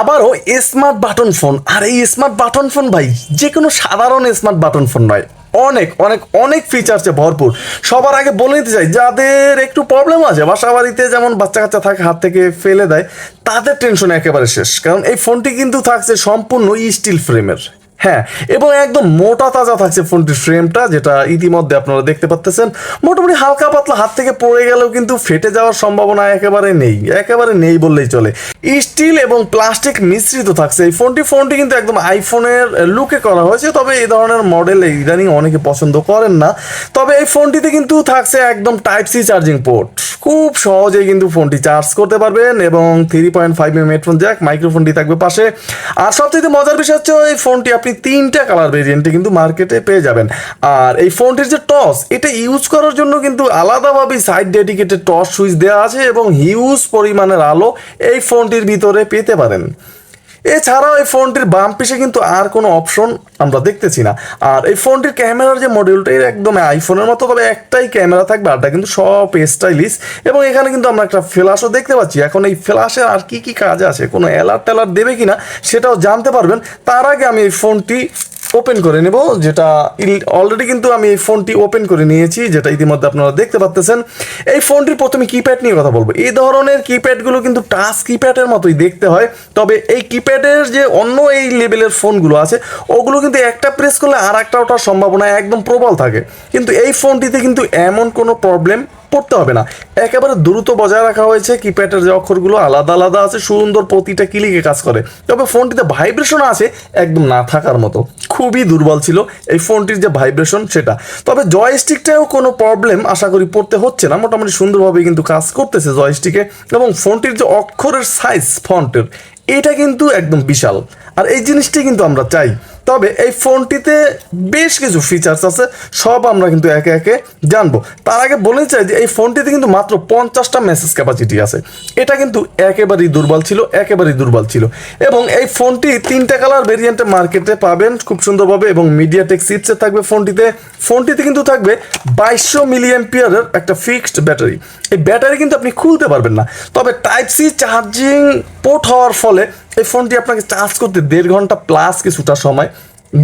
আবারও smart button phone আর এই smart button phone ভাই যে কোনো সাধারণ স্মার্ট বাটন ফোন নয়। অনেক অনেক অনেক ফিচার্সে ভরপুর। সবার আগে বলে নিতে চাই, যাদের একটু প্রবলেম আছে বাসা বাড়িতে যেমন বাচ্চা কাচ্চা থাকে, হাত থেকে ফেলে দেয়, তাদের টেনশন একেবারে শেষ। কারণ এই ফোনটি কিন্তু থাকছে সম্পূর্ণ স্টিল ফ্রেমের হ্যাঁ এবং একদম মোটা তাজা থাকছে ফোনটির ফ্রেমটা যেটা ইতিমধ্যে আপনারা দেখতে পাচ্তেছেন। মোটামুটি হালকা পাতলা হাত থেকে পড়ে গেলেও কিন্তু ফেটে যাওয়ার সম্ভাবনা একেবারে নেই একেবারে নেই বললেই চলে। স্টিল এবং প্লাস্টিক মিশ্রিত থাকছে। এই ফোনটি ফোনটি কিন্তু একদম আইফোনের লুকে করা হয়েছে, তবে এই ধরনের মডেল ইদানিং অনেকে পছন্দ করেন না। তবে এই ফোনটিতে কিন্তু থাকছে একদম টাইপ সি চার্জিং পোর্ট খুব সহজেই কিন্তু ফোনটি চার্জ করতে পারবেন এবং three point five M headphone jack মাইক্রোফোনটি থাকবে পাশে। আর সবথেকে মজার বিষয় হচ্ছে, এই ফোনটি আপনি তিনটা কালার ভেরিয়েন্টে কিন্তু মার্কেটে পেয়ে যাবেন। আর এই ফোনটির যে টস এটা ইউজ করার জন্য কিন্তু আলাদাভাবে সাইড ডেডিকেটেড টস সুইচ দেওয়া আছে এবং হিউজ পরিমাণের আলো এই ফোনটির ভিতরে পেতে পারেন। এছাড়াও এই ফোনটির বাম পিসে কিন্তু আর কোনো অপশন আমরা দেখতেছি না। আর এই ফোনটির ক্যামেরার যে মডিউলটা এর একদম আইফোনের মতো, তবে একটাই ক্যামেরা থাকবে আরটা কিন্তু সব স্টাইলিশ এবং এখানে কিন্তু আমরা একটা ফ্ল্যাশও দেখতে পাচ্ছি। এখন এই ফ্ল্যাশে আর কি কি কাজ আছে, কোনো অ্যালার্ট ট্যালার্ট দেবে কিনা, সেটাও জানতে পারবেন। তার আগে আমি এই ফোনটি ওপেন করে নেব, যেটা অলরেডি কিন্তু আমি এই ফোনটি ওপেন করে নিয়েছি, যেটা ইতিমধ্যে আপনারা দেখতে পাচ্তেছেন। এই ফোনটির প্রথমে কিপ্যাড নিয়ে কথা বলব। এই ধরনের কিপ্যাডগুলো কিন্তু টাচ কিপ্যাডের মতোই দেখতে হয়, তবে এই কিপ্যাডের যে অন্য এই লেভেলের ফোনগুলো আছে, ওগুলো কিন্তু একটা প্রেস করলে আর একটা ওঠার সম্ভাবনা একদম প্রবল থাকে। কিন্তু এই ফোনটিতে কিন্তু এমন কোনো প্রবলেম পড়তে হবে না। একেবারে দ্রুত বজায় রাখা হয়েছে কিপ্যাডের যে অক্ষরগুলো, আলাদা আলাদা আছে, সুন্দর প্রতিটা ক্লিকে কাজ করে। তবে ফোনটিতে ভাইব্রেশন আছে, একদম না থাকার মতো। খুবই দুর্বল ছিল এই ফোনটির যে ভাইব্রেশন সেটা। তবে জয়স্টিকটাও কোনো প্রবলেম আশা করি পড়তে হচ্ছে না। মোটামুটি সুন্দরভাবে কিন্তু কাজ করতেছে জয়স্টিকে এবং ফোনটির যে অক্ষরের সাইজ ফন্টের এটা কিন্তু একদম বিশাল। আর এই জিনিসটি কিন্তু আমরা চাই। তবে এই ফোনটিতে বেশ কিছু ফিচার্স আছে, সব আমরা কিন্তু একে একে জানব। তার আগে বলে চাই যে এই ফোনটিতে কিন্তু মাত্র পঞ্চাশটা মেসেজ ক্যাপাসিটি আছে। এটা কিন্তু একেবারেই দুর্বল ছিল, একেবারেই দুর্বল ছিল। এবং এই ফোনটি তিনটা কালার ভেরিয়েন্টে মার্কেটে পাবেন খুব সুন্দরভাবে এবং মিডিয়াটেক সিটসে থাকবে ফোনটিতে। ফোনটিতে কিন্তু থাকবে বাইশশো মিলিয়ন পিয়ারের একটা ফিক্সড ব্যাটারি এই ব্যাটারি কিন্তু আপনি খুলতে পারবেন না। তবে টাইপ সি চার্জিং পোর্ট হওয়ার ফলে এই ফোনটি আপনাকে চার্জ করতে দেড় ঘণ্টা প্লাস কিছুটা সময়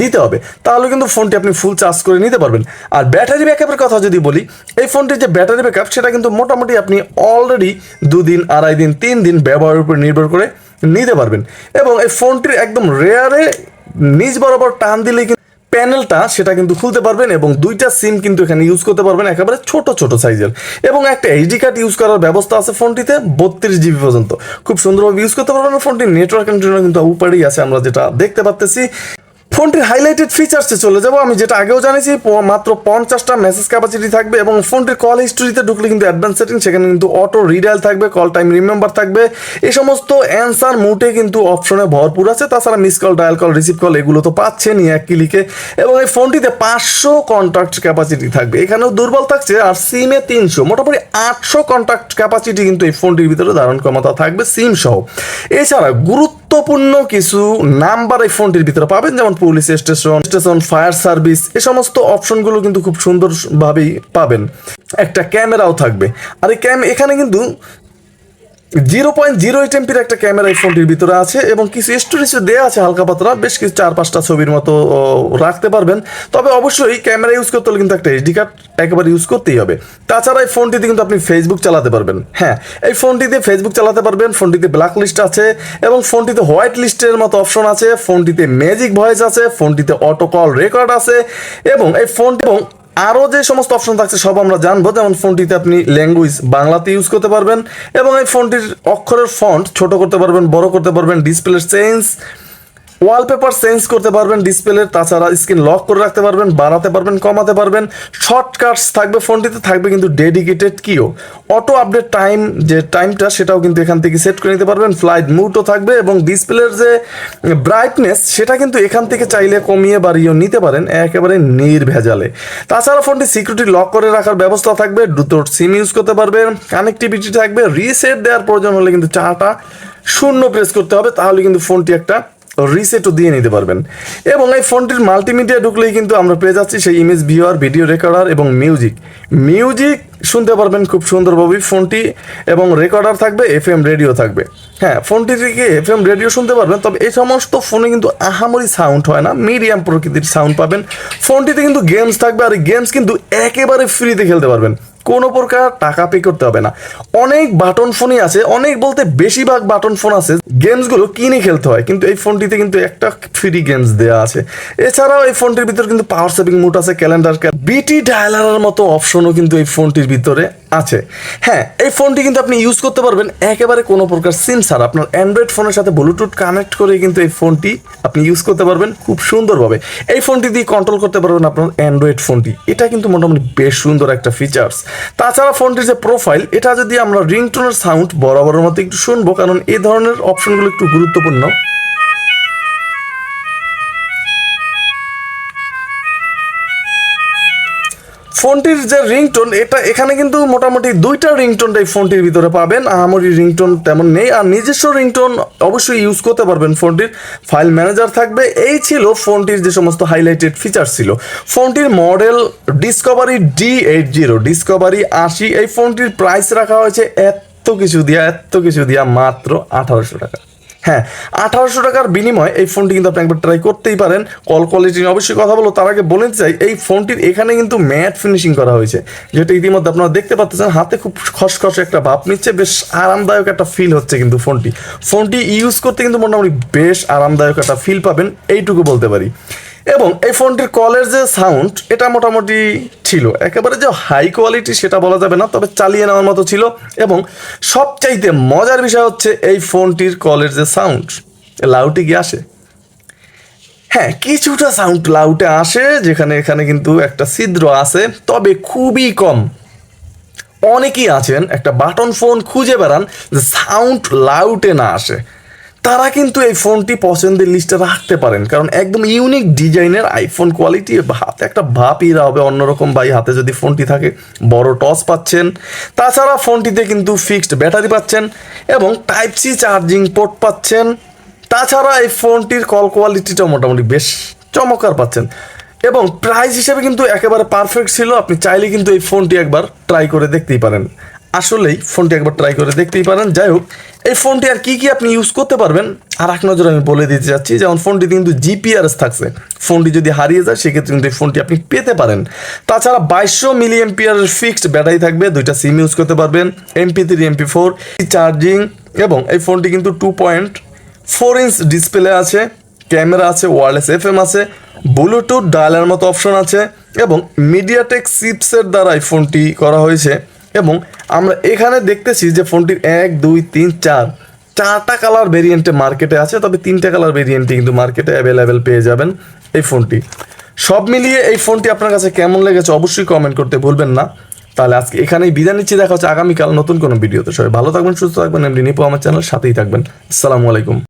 দিতে হবে, তাহলে কিন্তু ফোনটি আপনি ফুল চার্জ করে নিতে পারবেন। আর ব্যাটারি ব্যাকআপের কথা যদি বলি, এই ফোনটির যে ব্যাটারি ব্যাকআপ সেটা কিন্তু মোটামুটি আপনি অলরেডি দুদিন, আড়াই দিন, তিন দিন ব্যবহারের উপর নির্ভর করে নিতে পারবেন। এবং এই ফোনটির একদম রেয়ারে নিজ বরাবর টান দিলে কিন্তু প্যানেলটা সেটা কিন্তু খুলতে পারবেন এবং দুইটা সিম কিন্তু এখানে ইউজ করতে পারবেন একেবারে ছোট ছোট সাইজের এবং একটা এইচডি কার্ড ইউজ করার ব্যবস্থা আছে ফোনটিতে, বত্রিশ জিবি পর্যন্ত। খুব সুন্দরভাবে ইউজ করতে পারবেন, ফোনটির নেটওয়ার্ক কিন্তু উপরেই আছে, আমরা যেটা দেখতে পাচ্তেছি ফোনটির হাইলাইটেড ফিচার্সে চলে যাব। আমি যেটা আগেও জানিয়েছি মাত্র পঞ্চাশটা মেসেজ ক্যাপাসিটি থাকবে এবং ফোনটির কল হিস্টোরিতে ঢুকলে কিন্তু অ্যাডভান্স সেটিং সেখানে কিন্তু অটো রিডাইল থাকবে কল টাইম রিমেম্বার থাকবে। এই সমস্ত অ্যান্সার মুটে কিন্তু অপশনে ভরপুর আছে। তাছাড়া miss call dial call receive call এগুলো তো পাচ্ছেনই এক ক্লিকে এবং এই ফোনটিতে পাঁচশো কন্ট্যাক্ট ক্যাপাসিটি থাকবে। এখানেও দুর্বল থাকছে, আর সিমে তিনশো। মোটামুটি আটশো কন্ট্যাক্ট ক্যাপাসিটি কিন্তু এই ফোনটির ভিতরে ধারণ ক্ষমতা থাকবে সিম সহ। এছাড়া গুরুত্বপূর্ণ কিছু নাম্বার এই ফোনটির ভিতরে পাবেন, যেমন police station station, fire service এই সমস্ত অপশনগুলো কিন্তু খুব সুন্দরভাবেই পাবেন। একটা ক্যামেরাও থাকবে। আর এই ক্যাম এখানে কিন্তু জিরো পয়েন্ট জিরো এইট এমপির একটা ক্যামেরা এই ফোনটির ভিতরে আছে এবং কিছু স্টোরেজ দেওয়া আছে হালকা পাতলা, বেশ কিছু চার পাঁচটা ছবির মতো রাখতে পারবেন। তবে অবশ্যই ক্যামেরা ইউজ করতে হলে কিন্তু একটা এইচডি কার্ড একেবারে ইউজ করতেই হবে। তাছাড়া এই ফোনটিতে কিন্তু আপনি ফেসবুক চালাতে পারবেন। হ্যাঁ এই ফোনটিতে ফেসবুক চালাতে পারবেন, ফোনটিতে ব্ল্যাক লিস্ট আছে এবং ফোনটিতে হোয়াইট লিস্টের মতো অপশন আছে, ফোনটিতে ম্যাজিক ভয়েস আছে, ফোনটিতে অটো কল রেকর্ড আছে এবং এই ফোনটি এবং আরও যে সমস্ত অপশন থাকছে, সব আমরা জানব। যেমন ফোনটিতে আপনি ল্যাঙ্গুয়েজ বাংলাতে ইউজ করতে পারবেন এবং এই ফোনটির অক্ষরের ফন্ট ছোট করতে পারবেন, বড় করতে পারবেন ডিসপ্লে চেঞ্জ ওয়ালপেপার চেঞ্জ করতে পারবেন ডিসপ্লের তাছাড়া স্ক্রিন লক করে রাখতে পারবেন বাড়াতে পারবেন, কমাতে পারবেন। শর্টকাটস থাকবে ফোনটিতে থাকবে কিন্তু ডেডিকেটেড কিও অটো আপডেট টাইম যে টাইমটা সেটাও কিন্তু এখান থেকে সেট করে নিতে পারবেন। ফ্লাইট মুডও থাকবে এবং ডিসপ্লের যে ব্রাইটনেস সেটা কিন্তু এখান থেকে চাইলে কমিয়ে বাড়িয়েও নিতে পারেন, একেবারে নির্ভেজালে। তাছাড়া ফোনটি সিকিউরিটি লক করে রাখার ব্যবস্থা থাকবে দুটো সিম ইউজ করতে পারবেন। কানেক্টিভিটি থাকবে রিসেট দেওয়ার প্রয়োজন হলে কিন্তু চাটা শূন্য প্রেস করতে হবে, তাহলে কিন্তু ফোনটি একটা রিসেটও দিয়ে নিতে পারবেন। এবং এই ফোনটির মাল্টিমিডিয়া ঢুকলেই কিন্তু আমরা পেয়ে যাচ্ছি সেই ইমেজ ভিউয়ার ভিডিও রেকর্ডার এবং মিউজিক মিউজিক শুনতে পারবেন খুব সুন্দরভাবে ফোনটি এবং রেকর্ডার থাকবে এফ এম রেডিও থাকবে। হ্যাঁ ফোনটি থেকে এফ এম রেডিও শুনতে পারবেন, তবে এই সমস্ত ফোনে কিন্তু আহামরি সাউন্ড হয় না মিডিয়াম প্রকৃতির সাউন্ড পাবেন। ফোনটিতে কিন্তু গেমস থাকবে, আর গেমস কিন্তু একেবারে ফ্রিতে খেলতে পারবেন। কোনো প্রকার টাকা পে করতে হবে না। অনেক বাটন ফোনই আছে, অনেক বলতে বেশিরভাগ বাটন ফোন আছে গেমসগুলো কিনে খেলতে হয়, কিন্তু এই ফোনটিতে কিন্তু একটা ফ্রি গেমস দেওয়া আছে। এছাড়াও এই ফোনটির ভিতরে কিন্তু পাওয়ার সেভিং মোড আছে ক্যালেন্ডার বিটি ডায়ালারের মতো অপশনও কিন্তু এই ফোনটির ভিতরে। আছে। হ্যাঁ এই ফোনটি কিন্তু আপনি ইউজ করতে পারবেন একেবারে কোনো প্রকার সিম ছাড়া। আপনার অ্যান্ড্রয়েড ফোনের সাথে ব্লুটুথ কানেক্ট করে কিন্তু এই ফোনটি আপনি ইউজ করতে পারবেন খুব সুন্দরভাবে। এই ফোনটি দিয়ে কন্ট্রোল করতে পারবেন আপনার অ্যান্ড্রয়েড ফোনটি এটা কিন্তু মোটামুটি বেশ সুন্দর একটা ফিচার্স তাছাড়া ফোনটির যে প্রোফাইল এটা যদি আমরা রিংটোনের সাউন্ড বরাবরের মতো একটু শুনব, কারণ এই ধরনের অপশনগুলো একটু গুরুত্বপূর্ণ। ফোনটির যে রিংটোন, এটা এখানে কিন্তু মোটামুটি দুইটা রিংটোন এই ফোনটির ভিতরে পাবেন। আহামরি রিংটোন তেমন নেই। আর নিজস্ব রিংটোন অবশ্যই ইউজ করতে পারবেন ফোনটির। ফাইল ম্যানেজার থাকবে। এই ছিল ফোনটির যে সমস্ত হাইলাইটেড ফিচার ছিল। ফোনটির model Discovery D eight zero Discovery আশি। এই ফোনটির প্রাইস রাখা হয়েছে এত কিছু দিয়া, এত কিছু দিয়া মাত্র আঠারোশো টাকা। হ্যাঁ আঠারোশো টাকার বিনিময়ে এই ফোনটি কিন্তু আপনি একবার ট্রাই করতেই পারেন। কল কোয়ালিটি নিয়ে অবশ্যই কথা বলো তার আগে বলে চাই, এই ফোনটির এখানে কিন্তু ম্যাট ফিনিশিং করা হয়েছে, যেটা ইতিমধ্যে আপনারা দেখতে পাচ্ছেন। হাতে খুব খসখসে একটা ভাব নিচ্ছে, বেশ আরামদায়ক একটা ফিল হচ্ছে কিন্তু ফোনটি। ফোনটি ইউজ করতে কিন্তু মোটামুটি বেশ আরামদায়ক একটা ফিল পাবেন, এইটুকু বলতে পারি। এবং এই ফোনটির কলের যে সাউন্ড, এটা মোটামুটি ছিল। একেবারে যে হাই কোয়ালিটি সেটা বলা যাবে না, তবে চালিয়ে নেওয়ার মতো ছিল এবং সবচাইতে মজার বিষয় হচ্ছে এই ফোনটির কলের যে সাউন্ড, লাউটি গিয়ে আসে? হ্যাঁ কিছুটা সাউন্ড লাউটে আসে, যেখানে এখানে কিন্তু একটা ছিদ্র আছে, তবে খুবই কম। অনেকেই আছেন, একটা বাটন ফোন খুঁজে বেড়ান যে সাউন্ড লাউটে না আসে। তারা কিন্তু এই ফোনটি পছন্দের লিস্টে রাখতে পারেন। কারণ একদম ইউনিক ডিজাইনের আইফোন কোয়ালিটি হাতে একটা ভাপিরা হবে অন্যরকম ভাই। হাতে যদি ফোনটি থাকে, বড় টস পাচ্ছেন। তাছাড়া ফোনটিতে কিন্তু ফিক্সড ব্যাটারি পাচ্ছেন এবং টাইপ সি চার্জিং পোর্ট পাচ্ছেন। তাছাড়া এই ফোনটির কল কোয়ালিটিটা মোটামুটি বেশ চমৎকার পাচ্ছেন। এবং প্রাইস হিসেবে কিন্তু একেবারে পারফেক্ট ছিল। আপনি চাইলে কিন্তু এই ফোনটি একবার ট্রাই করে দেখতেই পারেন। আসলেই ফোনটি একবার ট্রাই করে দেখতেই পারেন। যাই হোক, এই ফোনটি আর কি কি আপনি ইউজ করতে পারবেন, আর এক নজর আমি বলে দিতে চাচ্ছি, যেমন ফোনটি কিন্তু জিপিআরএস থাকছে। ফোনটি যদি হারিয়ে যায়, সেক্ষেত্রে কিন্তু এই ফোনটি আপনি পেতে পারেন। তাছাড়া বাইশশো মিলি এমপিআরের ফিক্সড ব্যাটারি থাকবে, দুইটা সিম ইউজ করতে পারবেন MP three MP four charging এবং এই ফোনটি কিন্তু two point four inch display আছে ক্যামেরা আছে ওয়ারলেস এফ এম আছে ব্লুটুথ ডায়ালের মতো অপশন আছে, এবং মিডিয়াটেক চিপসের দ্বারা এই ফোনটি করা হয়েছে। এবং আমরা এখানে দেখতেছি যে ফোনটির এক, দুই, তিন, চার, চারটা কালার ভেরিয়েন্টে মার্কেটে আছে, তবে তিনটা কালার ভেরিয়েন্টে কিন্তু মার্কেটে অ্যাভেলেবেল পেয়ে যাবেন এই ফোনটি। সব মিলিয়ে এই ফোনটি আপনার কাছে কেমন লেগেছে অবশ্যই কমেন্ট করতে ভুলবেন না। তাহলে আজকে এখানেই বিদায় নিচ্ছি, দেখা হচ্ছে আগামীকাল নতুন কোনো ভিডিওতে। সবাই ভালো থাকবেন, সুস্থ থাকবেন এমনি নিপো আমার চ্যানেল সাথেই থাকবেন। আসসালামু আলাইকুম।